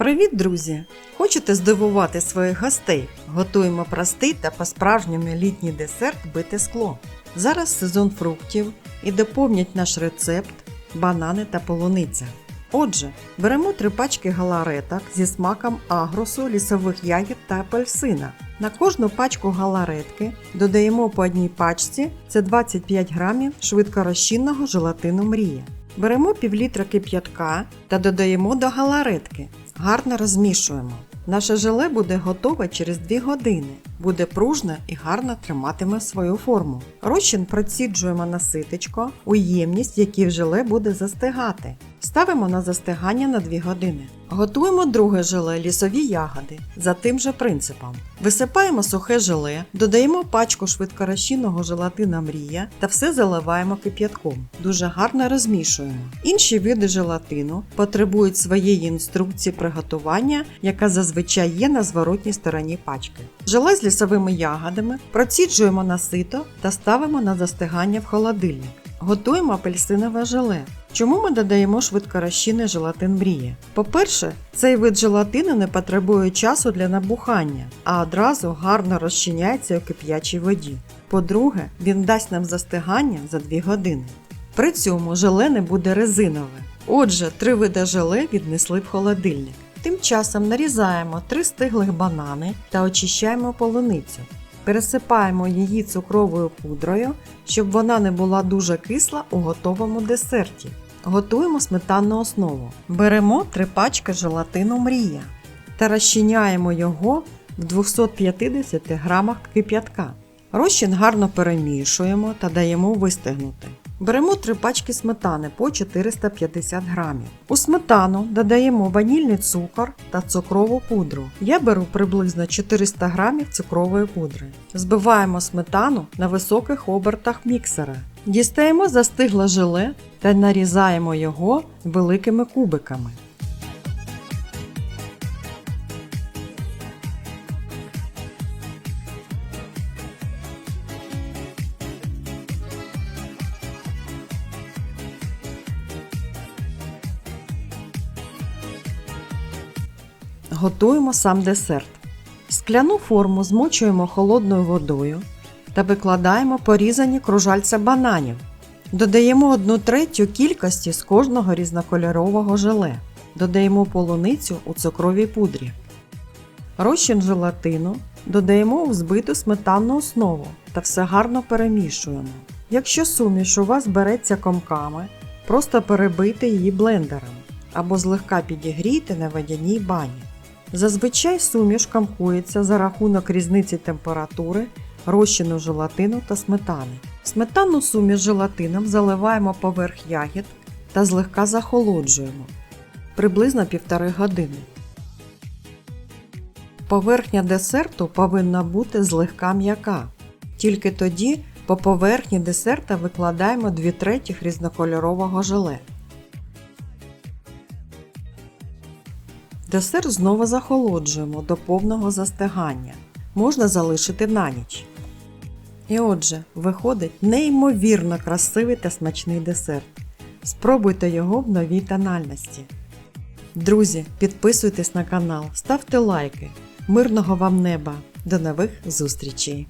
Привіт, друзі! Хочете здивувати своїх гостей? Готуємо простий та по-справжньому літній десерт бите скло. Зараз сезон фруктів і доповнять наш рецепт банани та полуниця. Отже, беремо три пачки галареток зі смаком агросу, лісових ягід та апельсина. На кожну пачку галаретки додаємо по одній пачці це 25 грамів швидкорозчинного желатину мрія. Беремо півлітра кип'ятка та додаємо до галаретки. Гарно розмішуємо. Наше желе буде готове через 2 години. Буде пружне і гарно триматиме свою форму. Розчин проціджуємо на ситечко у ємність, в желе буде застигати. Ставимо на застигання на 2 години. Готуємо друге желе лісові ягоди за тим же принципом. Висипаємо сухе желе, додаємо пачку швидкорозчинного желатина мрія та все заливаємо кип'ятком. Дуже гарно розмішуємо. Інші види желатину потребують своєї інструкції приготування, яка зазвичай є на зворотній стороні пачки. Желе з лісовими ягодами проціджуємо на сито та ставимо на застигання в холодильник. Готуємо апельсинове желе. Чому ми додаємо швидкорозчинний желатин мрія? По-перше, цей вид желатину не потребує часу для набухання, а одразу гарно розчиняється у кип'ячій воді. По-друге, він дасть нам застигання за 2 години. При цьому желе не буде резинове. Отже, три види желе віднесли в холодильник. Тим часом нарізаємо три стиглих банани та очищаємо полуницю. Пересипаємо її цукровою пудрою, щоб вона не була дуже кисла у готовому десерті. Готуємо сметанну основу. Беремо три пачки желатину мрія та розчиняємо його в 250 грамах кип'ятка. Розчин гарно перемішуємо та даємо вистигнути. Беремо три пачки сметани по 450 грамів. У сметану додаємо ванільний цукор та цукрову пудру. Я беру приблизно 400 грамів цукрової пудри. Збиваємо сметану на високих обертах міксера. Дістаємо застигле желе та нарізаємо його великими кубиками. Готуємо сам десерт. Скляну форму змочуємо холодною водою та викладаємо порізані кружальця бананів. Додаємо 1 третю кількості з кожного різнокольорового желе. Додаємо полуницю у цукровій пудрі. Розчин желатину додаємо у збиту сметанну основу та все гарно перемішуємо. Якщо суміш у вас береться комками, просто перебийте її блендером або злегка підігрійте на водяній бані. Зазвичай суміш камкується за рахунок різниці температури, розчину желатину та сметани. Сметанну суміш желатином заливаємо поверх ягід та злегка захолоджуємо приблизно півтори години. Поверхня десерту повинна бути злегка м'яка. Тільки тоді по поверхні десерта викладаємо 2 третіх різнокольорового желе. Десерт знову захолоджуємо до повного застигання. Можна залишити на ніч. І отже, виходить неймовірно красивий та смачний десерт. Спробуйте його в новій тональності. Друзі, підписуйтесь на канал, ставте лайки. Мирного вам неба! До нових зустрічей!